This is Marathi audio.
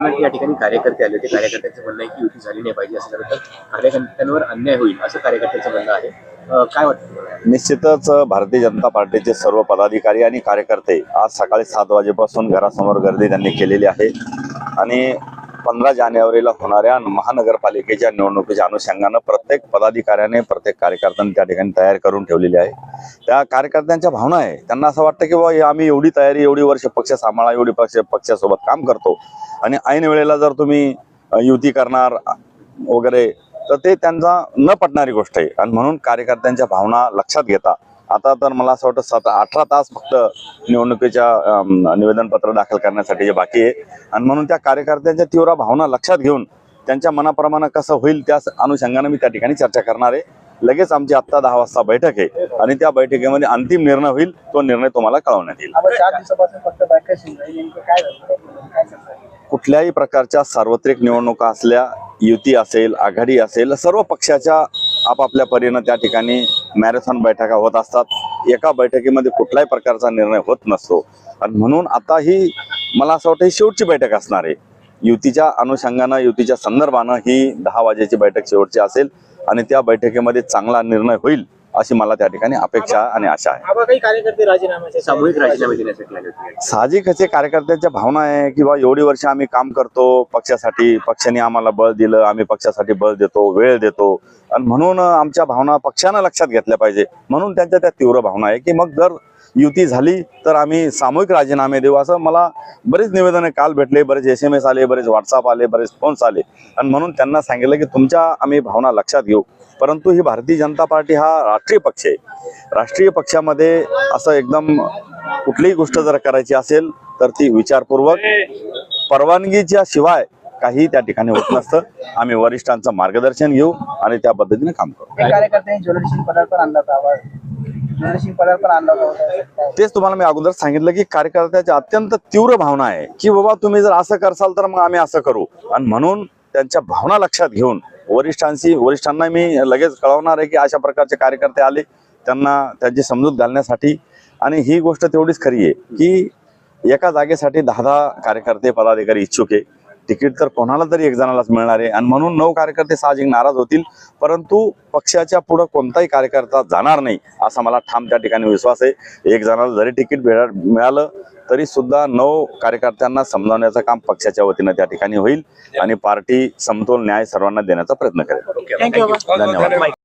या ठिकाणी कार्यकर्ते आले होते कार्यकर्त्यांचं म्हणणं आहे की युती झाली नाही पाहिजे असं तर कार्यकर्त्यांवर अन्याय होईल असं कार्यकर्त्यांचं म्हणणं आहे. काय वाटतं निश्चितच भारतीय जनता पार्टीचे सर्व पदाधिकारी आणि कार्यकर्ते आज सकाळी सात वाजेपासून घरासमोर गर्दी त्यांनी केलेली आहे. आणि पंधरा जानेवारीला होणाऱ्या महानगरपालिकेच्या निवडणुकीच्या अनुषंगानं प्रत्येक पदाधिकाऱ्याने प्रत्येक कार्यकर्त्यांनी त्या ठिकाणी तयार करून ठेवलेली आहे. त्या कार्यकर्त्यांच्या भावना आहे. त्यांना असं वाटतं की बाबा आम्ही एवढी तयारी एवढी वर्ष पक्ष सांभाळा एवढी पक्ष पक्षासोबत काम करतो. आणि ऐन वेळेला जर तुम्ही युती करणार वगैरे तर ते त्यांचा न पटणारी गोष्ट आहे. आणि म्हणून कार्यकर्त्यांच्या भावना लक्षात घेता आता तर मला असं वाटतं सात अठरा तास फक्त निवडणुकीच्या निवेदनपत्र दाखल करण्यासाठी जे बाकी आहे. आणि म्हणून त्या कार्यकर्त्यांच्या तीव्र भावना लक्षात घेऊन त्यांच्या मनाप्रमाणे कसं होईल त्या अनुषंगाने मी त्या ठिकाणी चर्चा करणार आहे. लगेच आमची आत्ता दहा वाजता बैठक आहे आणि त्या बैठकीमध्ये अंतिम निर्णय होईल तो निर्णय तुम्हाला कळवण्यात येईल? कुठल्याही प्रकारच्या सार्वत्रिक निवडणुका असल्या युती असेल आघाडी असेल सर्व पक्षाच्या आपापल्या परीनं त्या ठिकाणी मॅरेथॉन बैठका होत असतात. एका बैठकीमध्ये कुठलाही प्रकारचा निर्णय होत नसतो. आणि म्हणून आता ही मला असं वाटतं ही शेवटची बैठक असणार आहे. युतीच्या अनुषंगानं युतीच्या संदर्भानं ही दहा वाजेची बैठक शेवटची असेल आणि त्या बैठकीमध्ये चांगला निर्णय होईल. अशी मला त्या ठिकाणी अपेक्षा आणि आशा आहे. आबा काही कार्यकर्ते राजीनाम्याचे सामूहिक राजीनामे देण्यासाठी आले होते. साहजिक असे कार्यकर्त्यांच्या भावना आहे की बा एवढी वर्ष आम्ही काम करतो पक्षासाठी पक्षाने आम्हाला बळ दिलं आम्ही पक्षासाठी बळ देतो वेळ देतो. आणि म्हणून आमच्या भावना पक्षानं लक्षात घेतल्या पाहिजे. म्हणून त्यांच्या त्या तीव्र भावना आहे की मग जर युती झाली तर आम्ही सामूहिक राजीनामे देऊ असं मला बरेच निवेदने काल भेटले बरेच एस एम एस आले बरेच व्हॉट्सअप आले बरेच फोन्स आले. आणि म्हणून त्यांना सांगितलं की तुमच्या आम्ही भावना लक्षात घेऊ. परंतु ही भारतीय जनता पार्टी हा राष्ट्रीय पक्ष आहे. राष्ट्रीय पक्षामध्ये असं एकदम कुठलीही गोष्ट जर करायची असेल तर ती विचारपूर्वक परवानगीच्या शिवाय काही त्या ठिकाणी होत नसतं. आम्ही वरिष्ठांचं मार्गदर्शन घेऊ आणि त्या पद्धतीने काम करू. तेच तुम्हाला मी अगोदर सांगितलं की कार्यकर्त्याच्या अत्यंत तीव्र भावना आहे की बाबा तुम्ही जर असं करसाल तर मग आम्ही असं करू. आणि म्हणून त्यांच्या भावना लक्षात घेऊन वरिष्ठांशी वरिष्ठांना मी लगेच कळवणार आहे की अशा प्रकारचे कार्यकर्ते आले त्यांना त्यांची समजूत घालण्यासाठी. आणि ही गोष्ट तेवढीच खरी आहे की एका जागेसाठी दहा दहा कार्यकर्ते पदाधिकारी इच्छुक आहे. तिकीट तर कोणाला तरी एक जणालाच मिळणार आहे. आणि म्हणून नऊ कार्यकर्ते साहजिक नाराज होतील. परंतु पक्षाच्या पुढे कोणताही कार्यकर्ता जाणार नाही असा मला ठाम त्या ठिकाणी विश्वास आहे. एक जणाला जरी तिकीट मिळालं तरी सुद्धा नऊ कार्यकर्त्यांना समजावण्याचं काम पक्षाच्या वतीनं त्या ठिकाणी होईल. आणि पार्टी समतोल न्याय सर्वांना देण्याचा प्रयत्न करेल. थँक्यू धन्यवाद